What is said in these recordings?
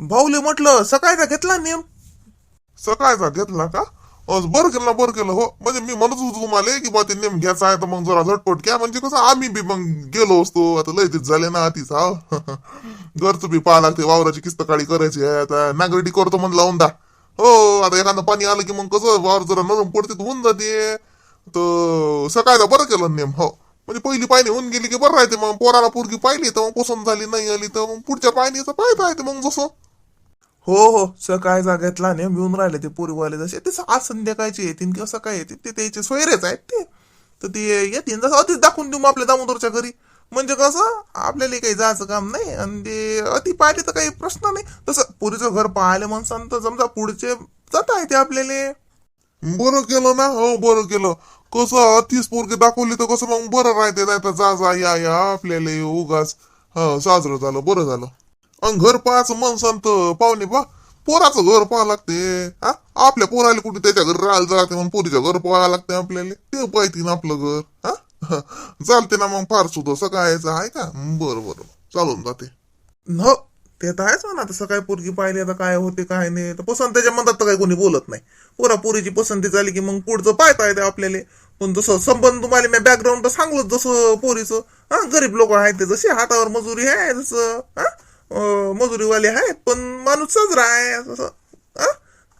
भाऊले म्हटलं सकाळचा घेतला नेम. सकाळचा घेतला का? अस बरं केलं ना बरं केलं हो. म्हणजे मी म्हणत होतो तुम्हाला की बा ते नेम घ्यायचा आहे तर मग जरा झटपट घ्या. म्हणजे कसं आम्ही बी मग गेलो असतो. आता लय तीच झाले ना आधीच हा. घरचं बी पाहा लागते वावराची किस्त काळी करायची आहे. आता नागरिटी करतो म्हणलं लावून दा. हो आता एखादं पाणी आलं की मग कसं वावर जरा नरम पडते तर होऊन जाते. तर सकाळचा बरं केलं नेम हो. म्हणजे पहिली पाणी होऊन गेली की बरं राहते. मग पोराला पोरगी पाहिली तर मग पसंत झाली नाही आली तर मग पुढच्या पायनीचं पाहता येते मग जसं. हो हो सकाळी जागेतला नाही मिळून राहिले ते पोरीवाले जसे. ते आज संध्याकाळचे येतील किंवा सकाळी येतील ते त्याचे सोयरेच आहेत ते. तर ते येतील जसं अतिच दाखवून देऊ मग आपल्या दामोदरच्या घरी. म्हणजे कसं आपल्याला काही जायचं काम नाही आणि ते अति पाहिले तर काही प्रश्न नाही. तसं पुरीचं घर पाहायला म्हणसान तर समजा पुढचे जाता येते आपल्याला. बरं केलं ना? हो बरं केलं. कसं अतिच पोरगे दाखवली तर कसं मग बरं राहते. नाही तर जा जा या या आपल्याला उगाच. हा साजरं झालं बरं झालं. आणि घर पाहायचं मन संत पाहुणे पा पोराचं घर पाहा लागते. हा? आपल्या पोराला कुठे त्याच्या घर राहायला जाते मग पोरीच्या घर पाहायला लागते आपल्याला. ते पाहिजे ना आपलं घर. हा? चालते ना मग फार सुद्धा सकाळचं आहे का? बरं बरं. चालून जाते. हो ते तर आहेच म्हणा. आता सकाळी पोरगी पाहिली आता काय होते काय नाही. तर पसंत त्याच्या मनात तर काही कोणी बोलत नाही. पोरा पोरीची पसंती झाली की मग पुढचं पाहता येते आपल्याला. पण जसं संबंध तुम्हाला मी बॅकग्राऊंड तर सांगलोच जसं पोरीचं. हा गरीब लोक आहेत ते जसे हातावर मजुरी आहे जसं हा? मजुरीवाले आहेत पण माणूस साजरा आहे तसं हा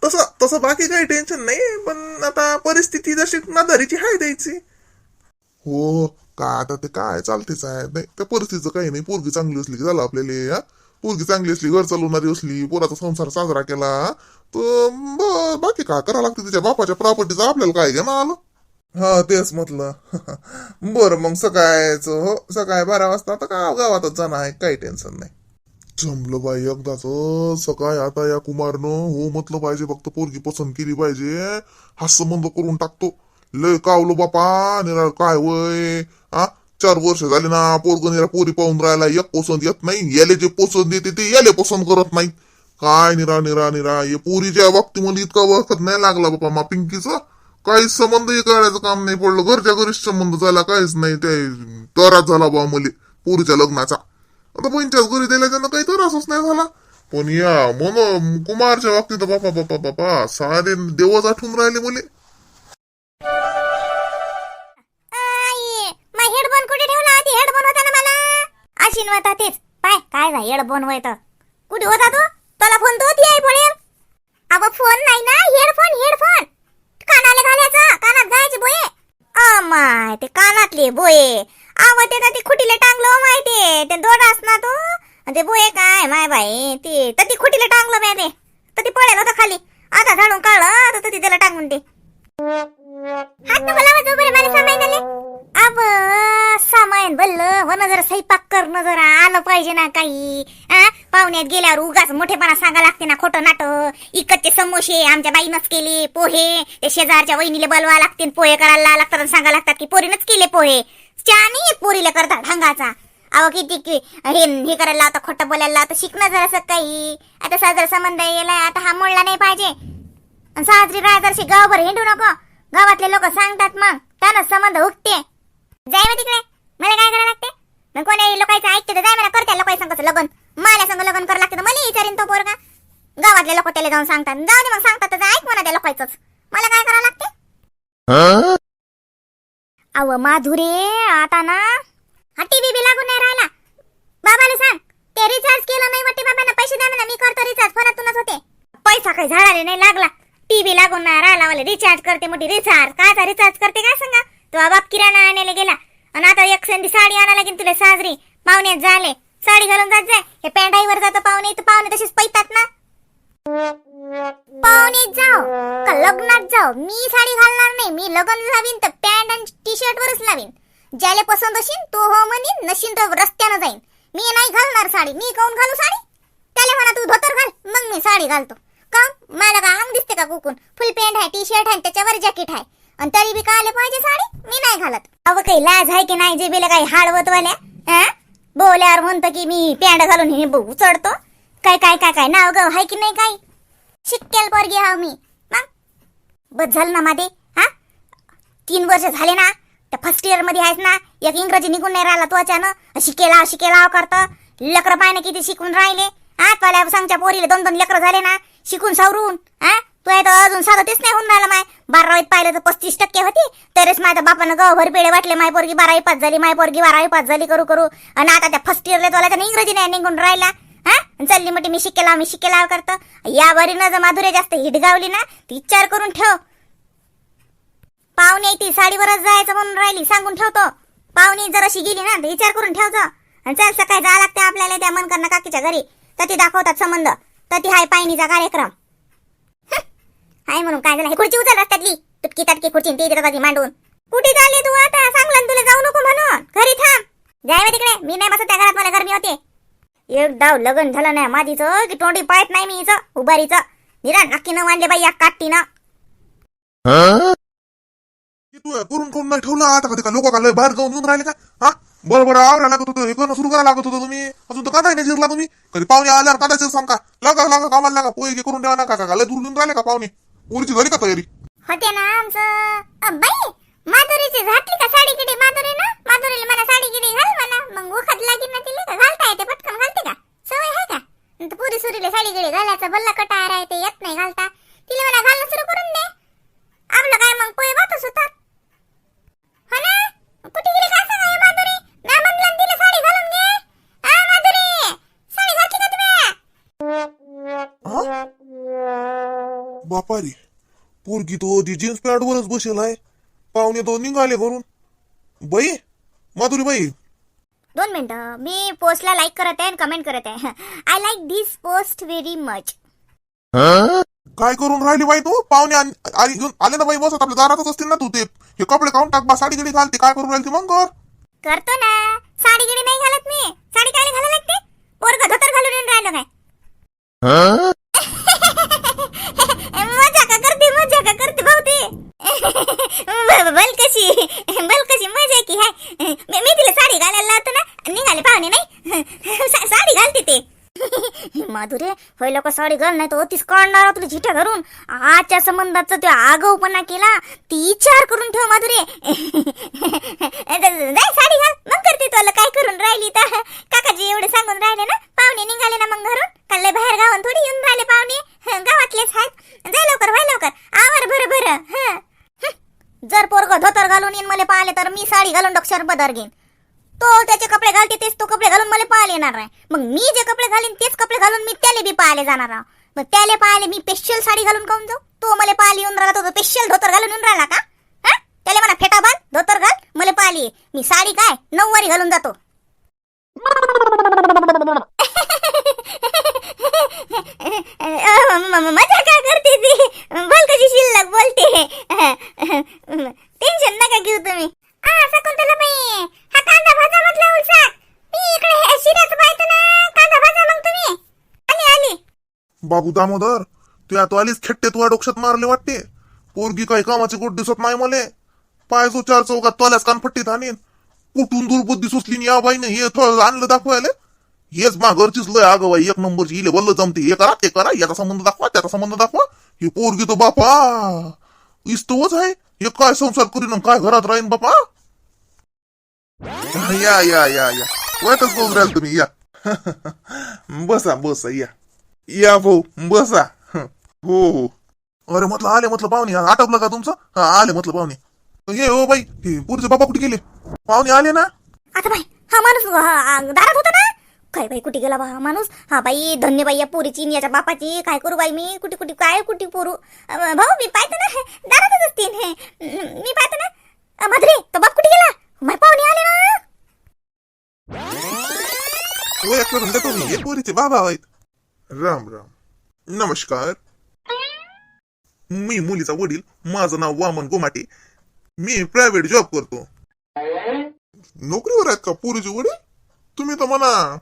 तसं तसं बाकी काही टेन्शन नाही पण आता परिस्थिती जशी नादारीची आहे द्यायची हो काय आता ते काय चालतेच आहे नाही त्या परिस्थितीचं काही नाही. पोरगी चांगली असली की झालं आपल्याला हा? पोरगी चांगली असली घर चालवणारी असली पोराचा संसार साजरा केला तर ब- बाकी काय करावं लागते तिच्या बापाच्या प्रॉपर्टीचं आपल्याला काय घेणं आलं? हा तेच म्हटलं. बरं मग सकाळचं हो? सकाळी बारा वाजता आता का गावातच जाणं आहे काही टेन्शन नाही. जमलं बाई एकदाच सकाळी आता या कुमारनं हो म्हटलं पाहिजे फक्त पोरगी पसंत केली पाहिजे. हा संबंध करून टाकतो. लय कावलो बापा निरा काय वय? हा चार वर्ष झाले ना पोरग निरा पोरी पाहून राहिला. एक पसंत येत नाही. याले जे पसंत येते ते याले पसंत करत नाही काय निरा निरा निरा हे पोरीच्या बाबतीमध्ये इतका वखत नाही लागला बापा मा पिंकीचा. काहीच संबंधही काढायचं काम नाही पडलं. घरच्या घरीच संबंध झाला काहीच नाही. ते तरास झाला बा मुली. पोरीच्या लग्नाचा. आता पंचायत घरी दिल्या त्यांना काही त्रासच नाही झाला. पण या मन कुमारच्या बाबतीत बापा बापा बापा सारे देवच आठवून राहिले मुले. हेडफोन कुठे ठेवला? आधी हेडफोन होता ना मला. अशीन होता तेच. पाय काय झालं? हेडफोन होय तर. कुठे होता तो? तुला फोन तो ती आहे पडेल अगं फोन नाही ना. Headphone headphone. कानाला घालायचा. कानात जायचे बोये. आमाय ते कानातले बोये. आव ते ती ते खुटीला टांगलो हो माहिती ते दोडास ना तो. ते बोये काय माय बाई ते तर ती खुटीला टांगलो मी ते. तर ती पडेल होता खाली. आता झाडून काढलं तर ती त्याला टांगून ते पाहुण्यात गेल्यावर उगाच मोठेपणा सांगा लागते ना खोटं नाट. इकडचे समोसे आमच्या बाईनच केले पोहे. ते शेजारच्या वहिनीला बोलवा लागते पोहे करायला लागतात आणि सांगा लागतात की पोरीनच केले पोहे. चानी पोरीला करतात ढंगाचा. अहो किती की हे हे करायला आता खोटं बोलायला लावतं. शिकणं जरासं काही. आता साजरा संबंध गेलाय आता हा मोडला नाही पाहिजे. साजरी राहत गावभर हिंडू नको. गावातले लोक सांगतात मग त्यानं संबंध उठते जाय मग तिकडे. मला काय करायला लागते? मग कोणी लोकांचं ऐकते तर जाय मला करते लोकांनी सांगत लग्न. मला संग लग्न करावं लागते मला विचारेन तो पोरगा. गावातले लोक त्याला जाऊन सांगतात. जाऊ दे मग सांगतात तर ऐक म्हणा त्या लोकांचंच मला काय करावं लागते? अव माधुरे आता ना हा बीबी बी लागून नाही राहिला. बाबाला सांग. ते रिचार्ज केलं नाही वाटते बाबांना पैसे द्या म्हणा मी करतो रिचार्ज फोनातूनच होते. पैसा काही झाडाले नाही लागला. टीव्ही लागून नाही राहिला मला. रिचार्ज करते मोठी. रिचार्ज काय रिचार्ज करते काय सांगा? तो बाप किराणा आणायला गेला. आणि आता एक संधी साडी आणायला लागेल तुला साजरी. पाहुण्यात झाले. साडी घालून जात जाय हे पॅन्टाईवर जातं पाहुणे तर पाहुणे तसेच पैतात ना. पाहुण्यात जाऊ का लग्नात जाऊ मी साडी घालणार नाही मी लग्न लावीन तर पॅन्ट आणि टी शर्ट वरच लावीन. ज्याला पसंत असेल तो हो म्हणीन नशीन तर रस्त्यानं जाईन. मी नाही घालणार साडी. मी काऊन घालू साडी? त्याला म्हणा तू धोतर घाल मग मी साडी घालतो. का मला का अंग दिसते का कुकून? फुल पॅन्ट आहे टी शर्ट आहे त्याच्यावर जॅकेट आहे. आणि तरी बी काले पाहिजे साडी? मी नाही घालत. अव काही लाज आहे की नाही जे बिला काही हाडवत वाल्या बोल्यावर म्हणतो की मी पॅन्ट घालून हे बघ उचडतो काय काय काय काय नाव गाव हाय की नाही काही शिक्केल पोरगी हा मी. मग? बस झालं ना माझे हा? तीन वर्ष झाले ना त्या फर्स्ट इयरमध्ये आहेस ना एक इंग्रजी निघून नाही राहिला तू अचानक शिकेला शिकेला करतं. लेकर पाहिजे किती शिकून राहिले. हा पाल्या सांगच्या पोरीला दोन दोन लेकरं झाले ना शिकून सावरून. हा तू आहे तर अजून साधं तेच नाही होऊन राहिलं बारावीत पाहिलं तर पस्तीस टक्के होती. तरच माझ्या बापानं गावभर पेढे वाटले. माय पोरगी बारावी पास झाली माय पोरगी बारावी पास झाली करू करू. आणि आता त्या फर्स्ट इयरला तुला तर इंग्रजी नाही निघून राहिला. हा? चालली मोठी मी शिकेला मी शिकेला करतो. या वरीनं जर माधुरे जास्त हिट गावली ना ती विचार करून ठेव. पाहुणे ती साडीवरच जायचं म्हणून राहिली सांगून ठेवतो. पाहुणी जर अशी गेली ना तर विचार करून ठेवतो. आणि चल सकाळी जावं लागते आपल्याला त्या मनकरणं काकीच्या घरी. तर ती दाखवतात संबंध. तर ती हाय पायनीचा कार्यक्रम. हाय म्हणून काय झालं? हे खुर्ची उचल रस्त्यातली. तुटकी ताटकी खुर्ची ती देतात ती मांडून. कुठे चालली तू आता? सांगलं ना तुला जाऊ नको म्हणून. घरी थांब. जाय बा तिकडे. मी नाही बसत त्या घरात मला गरमी होते. एक डाव लग्न झालं नाही माझीचं की तोंडी पाळत नाही मी हिचं उभारीचं. निरा नक्की न मांडले बाई या काट्टीनं की तू करून करून नाही ठेवलं? आता कधी का लोक का लय बाहेर जाऊन येऊन राहिले का? हा? बरं बरं आवरा लागत होतं. हे करणं सुरू करायला लागत होतं तुम्ही. अजून तर कांदा नाही जिरला तुम्ही. कधी पाहुणे आल्यावर कांदायचं सांगा. लागा लागा कामाला लागा. पोहे करून ठेवा नका का लय दूर राहिले का पाहुणे? उरीची झाली का तयारी होते ना आमचं. अ, बाई माधुरीची घातली का साडी किडी? माधुरी ना? माधुरीला मला साडी किडी घाल म्हणा. मग उखात लागेल ना तिला. घालता येते पटकन घालते का? सवय आहे का? पुरी सुरीला साडी किडी घालायचा बल्ला कटार आहे ते येत नाही घालता. तिला मला घालणं सुरू करून दे. आपलं काय मग पोहे भातच होतात पोरगी तो ती जीन्स पॅन्ट वरच बसेल आहे. पाहुणे तो निघाले करून बाई माधुरी बाई दोन मिनिटं. मी पोस्टला लाईक करत आहे आणि कमेंट करत आहे. I like this post very much काय करून राहिली बाई तू? पाहुणे आण- आली घेऊन आले ना बाई बसत आपल्या दारातच असतील ना तू ते. हे कपडे काढून टाक बा साडी गिडी घालते. काय करून राहिली ती मग कर करतो ना. साडी गिडी नाही घालत मी. साडी काय घालायला लागते? पोरग धोतर घालून येऊन राहिलो काय? मजा करते मजा का करते भाऊ ते बल कशी बल कशी मजा की हाय मी मी तिला साडी घालायला लावतो ना निघाले पाहुणे नाही? साडी घालते ते. माधुरे होय लोक साडी घाल नाही तर तीच काढणार तुला झिठ्या धरून आजच्या संबंधाचा तो आगाऊपणा केला ती विचार करून ठेव माधुरे. जाय साडी घाल. मग करते तुला काय करून राहिली तर काकाजी एवढे सांगून राहिले ना पाहुणे निघाले ना मग घरून. काल बाहेर गावात थोडी येऊन राहिले पाहुणे. गावातलेच आहेत जाय लवकर व्हाय लवकर. आवर भर भर. जर पोरग धोतर घालून येईन मला पाहिले तर मी साडी घालून डॉक्टर बदर घेईन. तो त्याचे कपडे घालते तेच तो कपडे घालून मला पाहायला येणार नाही. मग मी जे कपडे घालीन तेच कपडे घालून मी त्याले बी पाहायला जाणार आहो. मग त्याले पाहायला मी स्पेशल साडी घालून काऊन जाऊ? तो मला पाहायला येऊन राहिला तो स्पेशल धोतर घालून येऊन राहिला का? हा? त्याला म्हणा फेटा बांध धोतर घाल मला पाहिली ये. मी साडी काय? नऊवारी घालून जातो. मजा का करते ती? बोल कशी शिल्लक बोलते. टेन्शन नका घेऊ तुम्ही. असं कोणतं शकुंतलाबाई हा कांदा भाजा म्हटला उलसा. मी इकडे हे पाहतो ना कांदा भाजा मग तुम्ही. आली आली. बाबू दामोदर तू आता आलीच खेट्टे तुला डोक्षात मारले वाटते. पोरगी काही कामाची गोट दिसत नाही मले. पायचो चार चौकात तोल्यास कानफट्टीत आणीन. कुठून दुर्बुद्धी सुचली या बाईने हे थोडं आणलं दाखवायला. हेच मा घरचीच लय अगं बाई. एक नंबरची इले बोललं जमते. हे करा ते करा. याचा संबंध दाखवा त्याचा संबंध दाखवा. हे पोरगी तो बापा. इस्तवच आहे. हे काय संसार करीन काय घरात राहीन बापा? या या या या. वाटच बोल राहिल तुम्ही या. बसा बसा या. या भाऊ बसा. हो. हो अरे म्हटलं आले म्हटलं पाहुणे. आटपलं का तुमचं? हा आले म्हटलं पाहुणे. हे हो बाई. हे पुढचे बाबा कुठे गेले? पाहुणे आले ना? आता बाई हा माणूस दारात होता काय बाई कुठे गेला बा हा माणूस? हा बाई धन्य बाई या पोरीची याच्या बापाची. काय करू बाई मी? कुठे कुठे काय कुठे पोरू? भाऊ मी पाहतो ना दारातच असतील हे. मी पाहतो ना. अ, तो बाप कुठे गेला? माय पाहुणे आले ना. करून पोरीचे बाबा आहेत. राम राम. नमस्कार. मी मुलीचा वडील. माझं नाव वामन गोमाटे. मी प्रायव्हेट जॉब करतो. नोकरीवर आहेत का पोरीचे वडील? तुम्ही तर म्हणा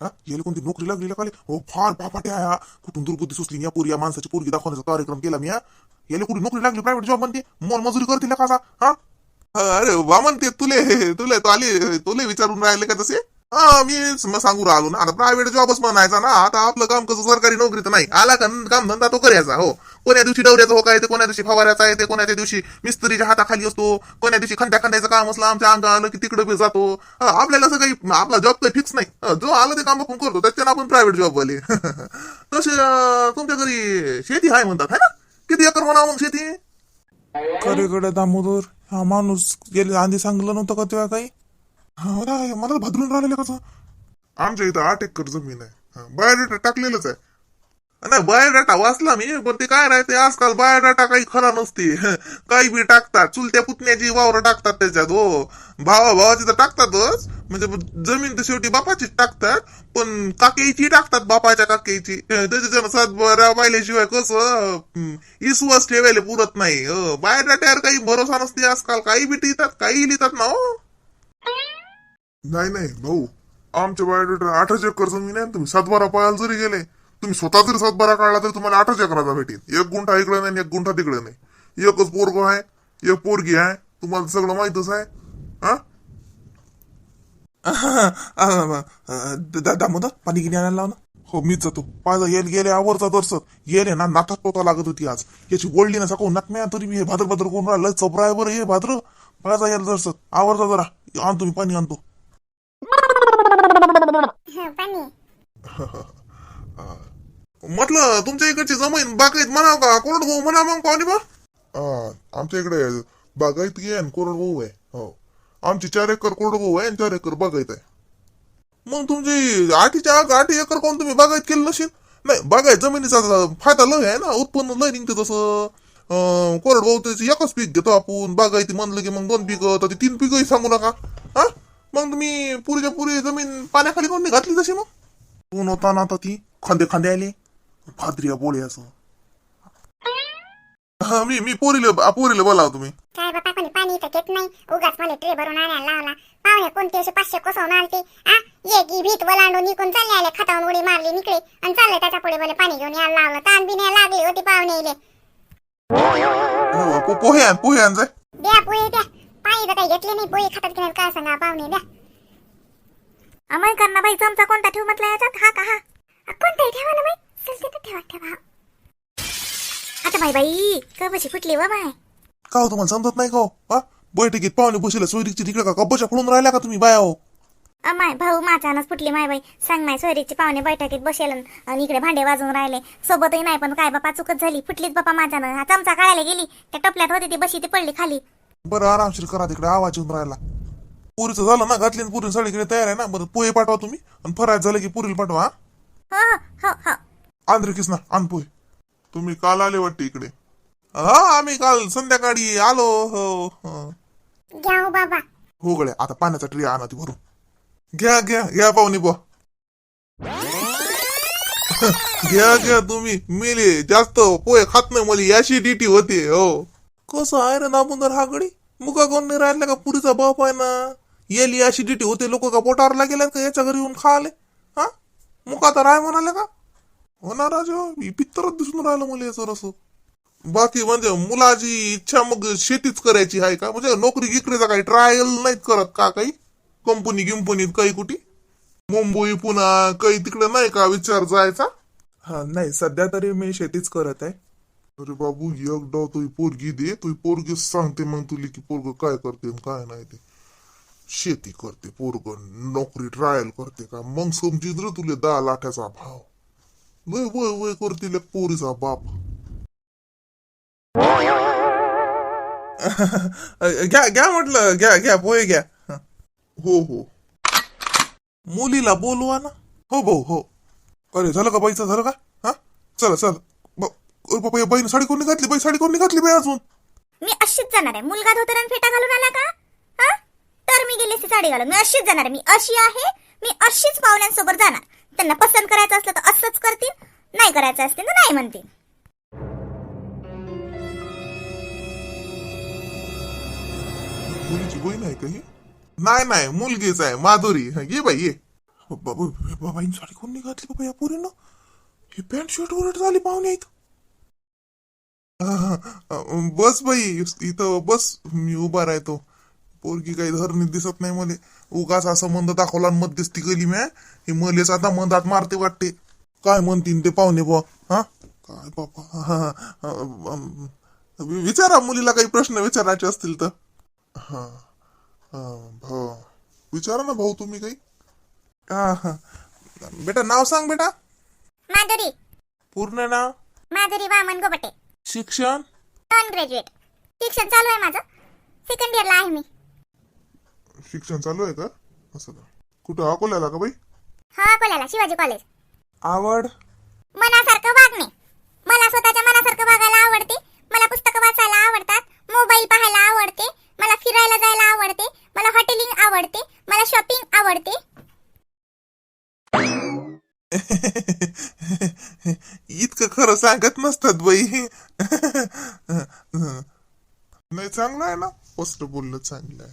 हा? याला कोणती? नोकरी लागली का हो फार बापाटे ह्या कुठून दुर्बुद्धी सुचली? या पोरी या माणसाची पोरगी दाखवण्याचा कार्यक्रम केला मी हा? याला कुठे नोकरी लागली प्रायव्हेट जॉब म्हणते? मोल मजुरी करतील का हा? अरे वा म्हणते तुले तुले तो आले तुले विचारून राहिले का तसे? हा मी मग सांगू राहिलो ना. आता प्रायव्हेट जॉबच म्हणायचा ना. आता आपलं काम कसं सरकारी नोकरी तर नाही. आला का काम धंदा तो करायचा हो. कोण्या दिवशी डवऱ्याचा हो काय ते कोण्या दिवशी फवाऱ्याचा आहे ते कोणाच्या दिवशी मिस्त्रीच्या हाताखाली असतो. कोण्या दिवशी खंड्या खंड्याचं काम असलं आमच्या अंग आलं की तिकडे बी जातो. आपल्याला असं काही आपला जॉब काही फिक्स नाही. जो आलं ते काम आपण करतो. त्याच्यानं आपण प्रायव्हेट जॉब वाले. तसे तुमच्या घरी शेती आहे म्हणतात है ना? किती एकर म्हणा मग शेती? खरे कडे दामोदर हा माणूस गेले आधी सांगलं नव्हतं का तेव्हा काही? हा, मला मला भदरून राहिलेलं कसं? आमच्या इथं आठ एकर जमीन आहे. बायोडेटा टाकलेलंच आहे. नाही बायोडाटा वाचला मी पण ते काय राहते आजकाल बायोडाटा काही खरा नसते. काही बी टाकतात चुलत्या पुतण्याची वावर टाकतात त्याच्यात हो. भावा भावाची तर टाकतातच. म्हणजे जमीन तर शेवटी बापाचीच टाकतात पण काकेची टाकतात बापाच्या काकेची. त्याच्यानं सातबारा पाहिल्याशिवाय कसं इसवास ठेवायला पुरत नाही हो. बायोडाट्यावर काही भरोसा नसते आजकाल. काही बी लिहितात काही लिहितात ना हो. नाही नाही भाऊ. आमच्या बायोडेटा आठच एकर जमीन आहे तुम्ही. सातबारा पाहायला जरी गेले तुम्ही स्वतः जरी सातबारा काढला तर तुम्हाला आठच एकराचा भेटेल. एक गुंठा इकडे नाही आणि एक गुंठा तिकडे नाही. एकच पोरग आहे एक पोरगी आहे तुम्हाला सगळं माहितच आहे. हा? दामोदर पाणी गिनी आणायला लाव ना. हो मीच जातो. पाहिजे येल गेले आवरचा दर्शक येले ना नातात पोता लागत होती आज. याची गोल्डी ना सकाळ नाकम्या तरी मी हे भाद्र भाद्र कोण राहिलं. चपरा आहे बरं हे भाद्र. पाहिजे येल दर्शक आवरचा जरा. आणतो मी पाणी आणतो. म्हटलं तुमच्या इकडची जमीन बागायत म्हणा का कोरड भाऊ म्हणा मग पाणी बा. आमच्या इकडे बागायत घे आणि कोरडभाऊ आहे हो. आमची चार एकर कोरडभाऊ आहे आणि चार एकर बागायत आहे. मग तुमची आठीच्या आग आठी एकर कोण तुम्ही बागायत केलं नसेल? नाही बागायत जमिनीचा फायदा लय आहे ना उत्पन्न लय निघते तसं. अं, कोरडभाऊ त्याची एकच पीक घेतो आपण बागायती म्हणलं की मग दोन पिकं तर ती तीन पिकंही सांगू नका. हा? मग तुम्ही पुरीच्या पुरी जमीन पाण्याखाली कोणी घातली तशी मग? ऊन होता ना आता ती खांदे खांदे आले. फादरिया बोळे असं. हा, मी मी पोरीला पोरीला बोलाव तुम्ही. काय बापा कोणी पाणी इथं घेत नाही? उगाच मला ट्रे भरून आणायला लावला. पाहुणे कोणते असे पाचशे कोसवून आलते आ ये की भीत वलांडून निघून चालले आले खतावून उडी मारली निकडे. आणि चालले त्याच्या पुढे बोले पाणी घेऊन यायला लावलं. ताण बी नाही लागली होती पाहुणे इले. हो, पोहे आण पोहे आण द्या पोहे द्या. पाणी तर काही घेतले नाही पोहे खातात घेणार काय सांगा पाहुणे द्या. अमय करना बाई चमचा कोणता ठेव म्हटलं याच्यात? हा का हा. आ, कोणताही ठेवा ना बाई तिथं ठेवा ठेवा. आता बाई बाई कबशी फुटली व बाय का हो तुम्हाला समजत नाही का हो? हा? बैठकीत पाहुणे बसले सोयरीची तिकडे का कब्बच्या फोडून राहिल्या का तुम्ही बाया हो? अमाय भाऊ माझ्यानंच फुटली माय बाई. सांग माय सोयरीचे पाहुणे बैठकीत बसेल आणि इकडे भांडे वाजून राहिले. सोबतही नाही पण काय बापा चुकत झाली. फुटलीच बापा माझ्यानं हा चमचा काढायला गेली. त्या टपल्यात होती ती बशी ती पडली खाली. बरं आरामशीर करा तिकडे आवाज येऊन राहिला. पुरीचं झालं ना घातली पुरी सगळीकडे तयार आहे ना बरं पोहे पाठवा तुम्ही आणि फरायच झालं की पुरीला पाठवा हा? हो हो हो हो. आंध्र किसना आण पोहे. तुम्ही काल आले वाटते इकडे. हा आम्ही काल संध्याकाळी आलो हो हो. घ्या हो बाबा. हो गड्या आता पाण्याचा ट्री आणा ती भरून. घ्या घ्या घ्या पाहुणे बुवा. घ्या घ्या तुम्ही मेले जास्त पोहे खात नाही मला याशी डिटी होते हो. कसं आहे रे नामुंदर हागडी? मुका कोण नाही राहिला का पुरीचा बाप आहे ना? येली अशी डिटी होते लोक का पोटावर लागेल का? याच्या घरी येऊन खाले. हा? मुका तर आहे म्हणाले का? होणार राजा पित्तरच दिसून राहिलं मला याचं रस. बाकी म्हणजे मुलाची इच्छा मग शेतीच करायची आहे का? म्हणजे नोकरी गिकरीचा काही ट्रायल नाहीत करत का काही? कंपनी गिंपनीत काही कुठे? मुंबई पुन्हा काही तिकडे नाही का विचार जायचा? हा नाही सध्या तरी मी शेतीच करत आहे. अरे बाबू एक डाव तुझी पोरगी दे. तुझी पोरगी सांगते मग तुला की पोरग काय करते आणि काय नाही ते. शेती करते पोरग नोकरी ट्रायल करते का? मग समजीत रे तुला दहा लाखाचा भाव. वय वय वय करतील पोरीचा बाप. घ्या घ्या म्हटलं घ्या घ्या पोहे घ्या. हं. हो. मुलीला बोलवा ना. हो भाऊ हो. अरे झालं का बाईचं झालं का? हा? चला चला. अरे बाबा या बाईने साडी कोणी घातली? बाई साडी कोणी घातली बाई अजून? मी अशीच जाणार आहे. मुलगा धोतर आणि फेटा घालून आला का? हा? तर मी गेली असती साडी घालून. मी अशीच जाणार आहे. मी अशी आहे मी अशीच पाहुण्यांसोबत जाणार. त्यांना पसंत करायचं असलं तर असंच करतील. नाही करायचं असतील तर नाही म्हणतील. मुलीची बहीण आहे का ही? नाही नाही. मुलगीच आहे. माधुरी. हं, ये बाई ये. बाबा बाबाईन साडी कोणी घातली बाबा या पोरीनं? ही पॅन्ट शर्ट उलट झाली पाहुणे आहेत बस बाई इथं बस मी उभा राहतो. पोरगी काही धरणी दिसत नाही मला. उगाच असा संबंध दाखवला आणि मध्यस्थी केली म्या. हे मलेच आता मंदात मारते वाटते. काय म्हणतीन ते पाहुणे बुवा? हा? काय बाबा? हा, हा, हा, अम, विचारा मुलीला काही प्रश्न विचारायचे असतील तर. हा हा, भाऊ विचारा ना भाऊ तुम्ही काही. हा हा. बेटा नाव सांग बेटा. माधुरी. पूर्ण नाव? माधुरी वामन गोबटे शिक्षण? नॉन ग्रॅज्युएट शिक्षण चालू आहे माझं. सेकंड इयरला आहे मी. शिक्षण चालू आहे का? असं का? कुठं? अकोल्याला का बाई? हा अकोल्याला. शिवाजी कॉलेज आवड? मनासारखं वागणे. मला स्वतःच्या मनासारखं वागायला आवडते. मला पुस्तकं वाचायला आवडतात. मोबाईल पाहायला आवडते. मला फिरायला जायला आवडते. मला हॉटेलिंग आवडते. मला शॉपिंग आवडते. इतकं खरं सांगत नसतात बाई नाही चांगलं आहे ना स्पष्ट बोललं चांगलं आहे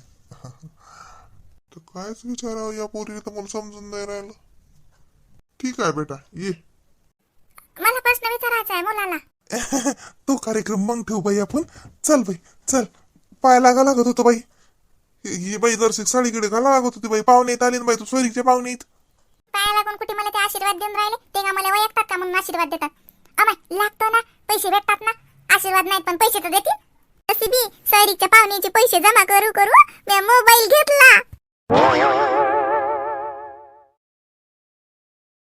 तर कायच विचारावं या पोरीने तर मला समजून नाही राहिलं ठीक आहे बेटा ये मला प्रश्न विचारायचा आहे मुलाला तो कार्यक्रम मग ठेवू बाई आपण चल बाई चल पाय लागा लागत होतं बाई ही बाई दर्शक साडीकडे घाला लागत होती बाई पाहुणे येत आले ना बाई तू सोयरीचे पाहुणे येत काय लागून कुठे मला ते आशीर्वाद देऊन राहिले? ते का मला वैयक्तात का म्हणून आशीर्वाद देतात? अमाय लागतो ना पैसे भेटतात ना. आशीर्वाद नाहीत पण पैसे तर देतील. तशी बी सरीच्या पाहुण्याचे पैसे जमा करू करू मी मोबाईल घेतला.